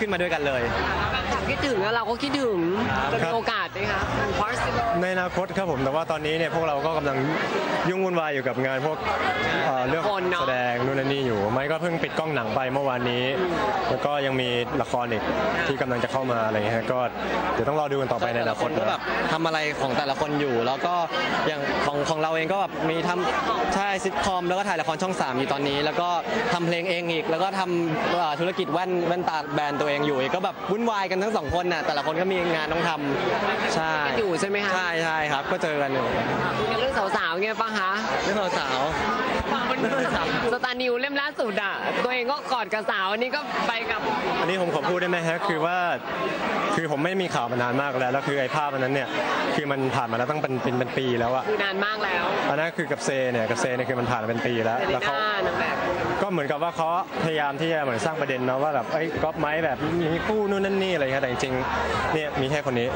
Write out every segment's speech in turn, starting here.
ขึ้นมาด้วยกันเลย คิดถึงแล้วเราก็คิดถึงจะมีโอกาสไหมคะบาร์เซโลนาในอนาคตครับผมแต่ว่าตอนนี้เนี่ยพวกเราก็กำลังยุ่งวุ่นวายอยู่กับงานพวกเอ่อเรื่องแสดงนู่นนั่นนี่อยู่ ไม่ก็เพิ่งปิดกล้องหนังไปเมื่อวานนี้ แล้วก็ยังมีละครอีกที่กำลังจะเข้ามาอะไรเงี้ยก็เดี๋ยวต้องรอดูกันต่อไปในอนาคตก็นะแบบทำอะไรของแต่ละคนอยู่ แล้วก็อย่างของของเราเองก็แบบมีทำใช่ซิทคอมแล้วก็ถ่ายละครช่อง3อยู่ตอนนี้ แล้วก็ทำเพลงเองอีก แล้วก็ทำเอ่อธุรกิจแว่นแว่นตาแบรนด์ตัวเองอยู่อีกก็แบบวุ่นวายกันทั้งสองคนน่ะแต่ละคนก็มีงานต้องทำใช่อยู่ใช่ไหมคะ ใช่ใช่ครับ ก็เจอกันอยู่คุยกันเรื่องสาวๆเงี้ยป่ะคะ เรื่องสาว สตาร์นิวเล่มล่าสุดอะ ตัวเองก็กอดกับสาวอันนี้ก็ไปกับ อันนี้ผมขอพูดได้ไหมฮะคือว่า คือผมไม่มีข่าวมานานมากแล้วแล้วคือไอ้ภาพอันนั้นเนี่ยคือมันผ่านมาแล้วตั้งเป็นเป็นเป็นปีแล้วอะคือนานมากแล้วอันนั้นคือกับเซเนี่ยกับเซเนี่ยคือมันผ่านมาเป็นปีแล้วเซเลแล้วเขา น่านางแบบ ก็เหมือนกับว่าเขาพยายามที่จะเหมือนสร้างประเด็นเนาะว่าแบบไอ้ยก๊อฟไม้แบบมีคู่นู่นนั่นนี่อะไรเงี้ยแต่จริงๆเนี่ยมีแค่คนนี้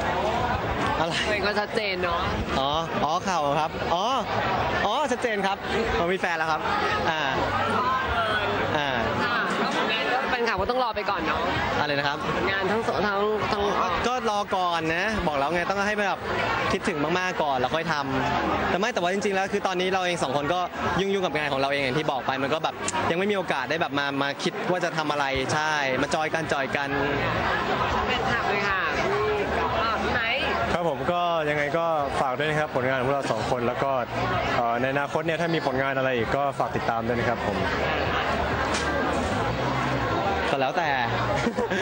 ๆอะไรตัวเองก็ชัดเจนเนาะ อ๋ออ๋อข่าวครับ อ๋ออ๋อชั ดเจนครับผมมีแฟนแล้วครับอ่าอ่าค่ะก็ผลงานก็เป็นข่าวก็ต้องรอไปก่อนเนาะอะไรนะครับผลงานทั้งสองทั้งทั้งก็รอก่อนนะบอกแล้วไงต้องให้แบบคิดถึงมากๆก่อนแล้วค่อยทำแต่ไม่แต่ว่าจริงๆแล้วคือตอนนี้เราเองสองคนก็ยุ่งๆกับงานของเราเองอย่างที่บอกไปมันก็แบบยังไม่มีโอกาสได้แบบมามาคิดว่าจะทำอะไรใช่ มาจอยกันจอยกันเป็นข่าวเลยค่ะกับอ่าพี่ไหนครับผมก็ยังไงก็ฝากด้วยนะครับผลงานของพวกเราสองคนแล้วก็เอ่อในอนาคตเนี่ยถ้ามีผลงานอะไรอีกก็ฝากติดตามด้วยนะครับผมก็แล้วแต่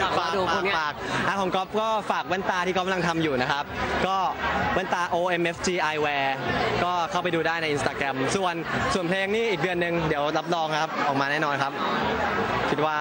ฝากมาดูผลงานฝากอะของก๊อฟก็ฝากแว่นตาที่ก๊อฟกำลังทำอยู่นะครับ ก็แว่นตา OMFG Eyewear ก็เข้าไปดูได้ใน Instagram ส่วนส่วนเพลงนี่อีกเดือนหนึ่งเดี๋ยวรับรองครับ ออกมาแน่นอนครับ คิดว่า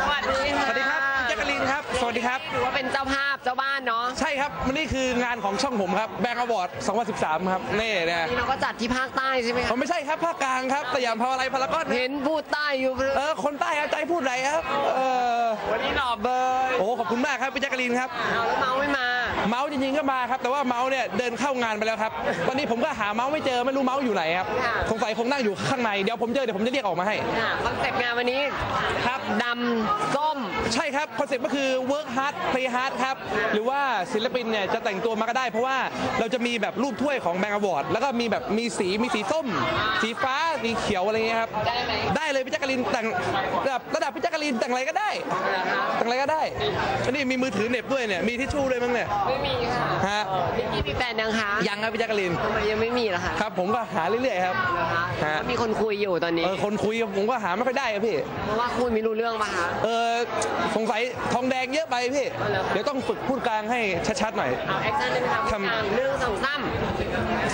สวัสดีค่ะ สวัสดีครับพี่แจ๊กกะลีนครับ สวัส ดีครับถือว่าเป็นเจ้าภาพเจ้าบ้านเนาะ ใช่ครับวันนี้คืองานของช่องผมครับแบงก์อวอร์ด2013 ครับนี่นะนี่เราก็จัดที่ภาคใต้ใช่ไหมผคะมไม่ใช่ครับภาคกลางครับสยามพาวาไลพารากอนเห็นพูดใต้อยู่เออคนใต้ครับใจพูดไรครับเออวันนี้หล่อเบยโอ้ขอบคุณมากครับพี่แจ๊กกะลีนครับ เอาแล้วเมาไม่มา เมาส์จริงๆก็มาครับ แต่ว่าเมาส์เนี่ยเดินเข้างานไปแล้วครับ ตอนนี้ผมก็หาเมาส์ไม่เจอไม่รู้เมาส์อยู่ไหนครับสงสัยคงนั่งอยู่ข้างในเดี๋ยวผมเจอเดี๋ยวผมจะเรียกออกมาให้ค่ะคอนเซ็ปต์งานวันนี้ครับดำส้ม ใช่ครับคอนเซ็ปต์ก็คือ work hard play hard ครับหรือว่าศิลปินเนี่ยจะแต่งตัวมาก็ได้ เพราะว่าเราจะมีแบบรูปถ้วยของแบงก์อวอร์ดแล้วก็มีแบบมีสีมีสีส้ม สีฟ้าสีเขียวอะไรเงี้ยครับได้ไหมได้เลยพี่แจักรินแต่งระดับระดับพี่แจักรินแต่งอะไรก็ได้แต่งอะไรก็ได้ อันนี้มีมือถือเหน็บด้วยเนี่ย มีทิชชู่ด้วยมั้งเนี่ย ไม่มีค่ะฮะ นิกกี้มีแฟนยังคะยังครับพี่แจักริน ทำไมยังไม่มีล่ะคะครับ ผมก็หาเรื่อยๆครับ นะคะฮะ มีคนคุยอยู่ตอนนี้ เออ คนคุยผมก็หาไม่ค่อยได้ครับพี่ เพราะว่าคุยไม่รู้เรื่องป่ะคะ เออ สงสัยทองแดงเยอะไปพี่ เอาเหรอ เดี๋ยวต้องฝึกพูดกลางให้ชัดๆหน่อย เอาแอคชั่นเลยไหมคะทำทำเรื่องสองซ้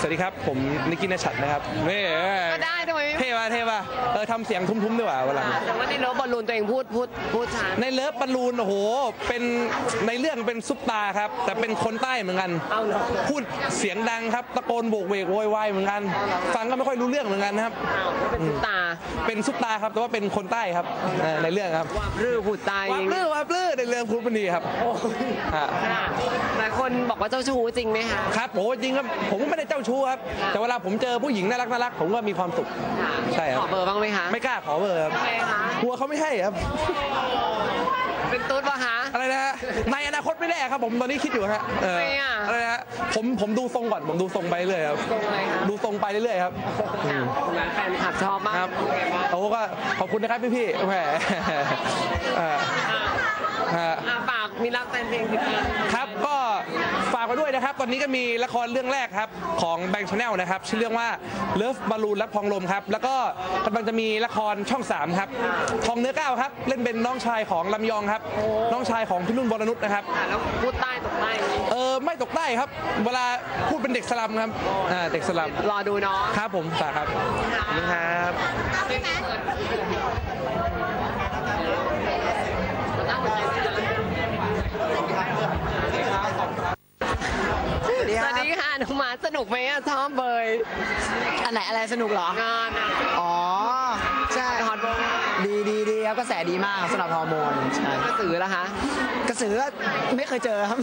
สวัสดีครับ ผมนิกกี้นชัดนะครับนี่ำก็ได้ทำไมไม่เท่ป่ะเท่ป่ะเออทำเสียงทุ้มๆด้วยว่ะวันหลังแต่ว่าในรถบอลลูนตัวเองพูดพูดพูดช้าในเลิฟบอลลูนโอ้โหเป็นในเรื่องเป็นซุปตาครับ แต่เป็นคนใต้เหมือนกันเอาเหรอพูดเสียงดังครับตะโกนโบกเวกโวยวายเหมือนกัน ฟังก็ไม่ค่อยรู้เรื่องเหมือนกันนะครับอ้าวแล้วเป็นซุปตาเป็นซุปตาครับ แต่ว่าเป็นคนใต้ครับเออในเรื่องครับว่าพรือพูดใตาวับลื้อวับลื้อในเรื่องพูดมันดีครับฮะค่ะหลายคนบอกว่าเจ้าชู้จริงไหมคะ ครับโอ้จริงครับผมก็ไม่ได้เจ้าชู้ครับ แต่เวลาผมเจอผู้หญิงน่ารักน่ารักผมก็มีความสุขใช่ครับ ขอเบอร์บ้างไหมคะไม่กล้าขอเบอร์ครับทำไมคะกลัวเขาไม่ให้ครับ เป็นตุ๊ดปะคะอะไรนะฮะในอ นาคตไม่แน่ครับผมตอนนี้คิดอยู่ฮะเออทำไมอะอะไรนะฮะผมผมดูทรงก่อนผมดูทรงไปเรื่อยครับตรงอะไรคะดูทรงไปเรื่อยๆครับค่ะแฟนคลับชอบมากครับเป็นไงบ้างโอ้ก็ขอบคุณนะครับพี่พี่ๆแหมเออฮะอะฝากมีรักแฟนเพลงติดตาม ครับก็ ฝากไว้ด้วยนะครับ ตอนนี้ก็มีละครเรื่องแรกครับ ของแบงค์ชาแนลนะครับชื่อเรื่องว่าเลิฟบอลลูนและพองลมครับ แล้วก็กำลังจะมีละครช่อง 3 ครับ ทองเนื้อก้าวครับ เล่นเป็นน้องชายของลำยองครับ น้องชายของพี่นุ่นวรนุชนะครับค่ะแล้วพูดใต้ตกใต้เออไม่ตกใต้ครับ เวลาพูดเป็นเด็กสลัมครับอ่าเด็กสลัมรอดูเนาะ ครับผมฝากครับขอบคุณครับสวัสดีค่ะ น้องหมาสนุกไหมอะชอบเบยอันไหนอะไรสนุกเหรอ งานอะอ๋อ ใช่ฮอตเบอร์ดีดีดีครับกระแสดีมากสำหรับฮอร์โมนใช่กระสือละคะกระสือก็ไม่เคยเจอครับ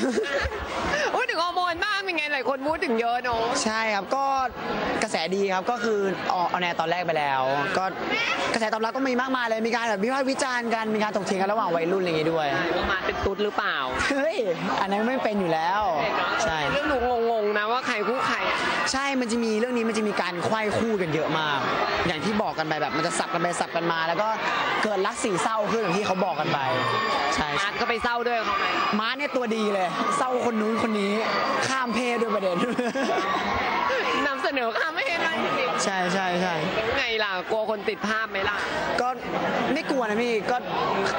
พูดถึงฮอร์โมนบ้างเป็นไงหลายคนพูดถึงเยอะเนอะใช่ครับก็กระแสดีครับก็คือออกเอาแนวตอนแรกไปแล้ว ก็กระแสตอบรับก็มีมากมายเลยมีการแบบวิพากษ์วิจารณ์กันมีการถกเถียงกันระหว่างวัยรุ่นอะไรอย่างงี้ด้วยว่ามาเป็นตุ๊ดหรือเปล่าเฮ้ยอันนั้นไม่เป็นอยู่แล้ว ใช่เรื่องหนูงงๆนะว่าใครคู่ ใครอะใช่มันจะมีเรื่องนี้มันจะมีการไขว้คู่กันเยอะมาก อย่างที่บอกกันไปแบบมันจะสับกันไปสับกันมา แล้วก็เกิดรักสี่เศร้าขึ้นอย่างที่เขาบอกกันไป ใช่มาร์ทก็ไปเศร้าด้วยเขาไหมม้าเนี่ยตัวดีเลย เศร้าคนนู้นคนนี้ ข้ามเพศด้วยประเด็น นำเสนอข้ามไม่เห็นอะไรจริงใช่ใช่ใช่ๆไงล่ะกลัวคนติดภาพไหมล่ะก็ไม่กลัวนะพี่ก็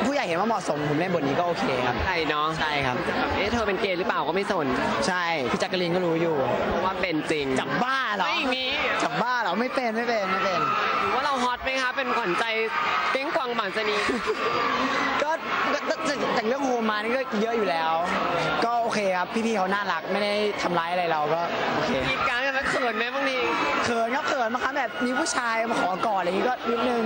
ผู้ใหญ่เห็นว่าเหมาะสมผมเล่นบทนี้ก็โอเคครับใช่เนาะใช่ครับเอ๊ะเธอเป็นเกย์หรือเปล่าก็ไม่สน ใช่พี่จักรีนก็รู้อยู่ เพราะว่าเป็นจริงจับบ้าเหรอไม่มีจับบ้าเหรอไม่เป็นไม่เป็นไม่เป็นหรือว่าเราฮอตไหมคะเป็นขวัญใจเก้งกวางหมานสนีก็ก็ก็ จากจากเรื่องโฮมมานี่ก็เยอะอยู่แล้ว ก็โอเคครับ พี่ๆเขาน่ารักไม่ได้ทำร้ายอะไรเราก็โอเคกีดการกันแล้วเขินไหมบางทีเขินครับเขินบางครั้งแบบมีผู้ชายมาขอกอดอะไรอย่างงี้ก็นิดนึง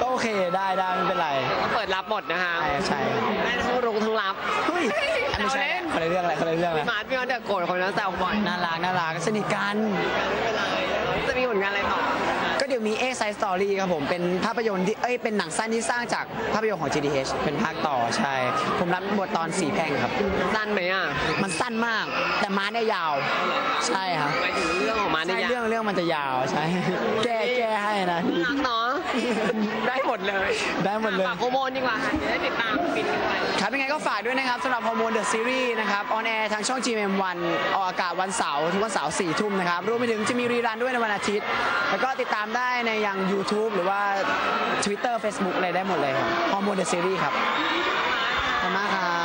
ก็โอเคได้ได้ไม่เป็นไรก็เปิดรับหมดนะคะใช่ใช่ครับได้ทั้งรุงทั้งรับเฮ้ยอันนี้ใช่เราเล่น คนละเรื่องอะไรคนละเรื่องอะไรพี่มาร์ทพี่มาร์ทเดอะโกรธคนนั้นแซวบ่อยน่ารักน่ารักสนิทกันจะมีผลงานอะไรต่อก็เดี๋ยวมีเอ Side Story ครับผมเป็นภาพยนตร์ที่เอ้ยเป็นหนังสั้นที่สร้างจากภาพยนตร์ของ GDH เป็นภาคต่อใช่ ผมรับบทตอนสีแพร่งครับสั้นไหมอะมันสั้นมาก แต่ม้าเนี่ยยาว ใช่ครับหมายถึงเรื่องของมาร์ทใช่เนี่ยเรื่องเรื่องมันจะยาวใช่แก้แก้ให้นะรักเนาะ ได้หมดเลย ได้หมดเลย ฝากโฮอร์โมนดีกว่าค่ะจะได้ติดตามฟินกันไปครับยังไงก็ฝากด้วยนะครับสำหรับฮอร์โมนเดอะซีรีส์นะครับออนแอร์ทางช่อง GMM1 ออกอากาศวันเสาร์ทุกวันเสาร์4ทุ่มนะครับรวมไปถึงจะมีรีรันด้วยในวันอาทิตย์ แล้วก็ติดตามได้ในยัง YouTube หรือว่า Twitter Facebook อะไรได้หมดเลยครับฮอร์โมนเดอะซีรีส์ครับขอบคุณมากครับ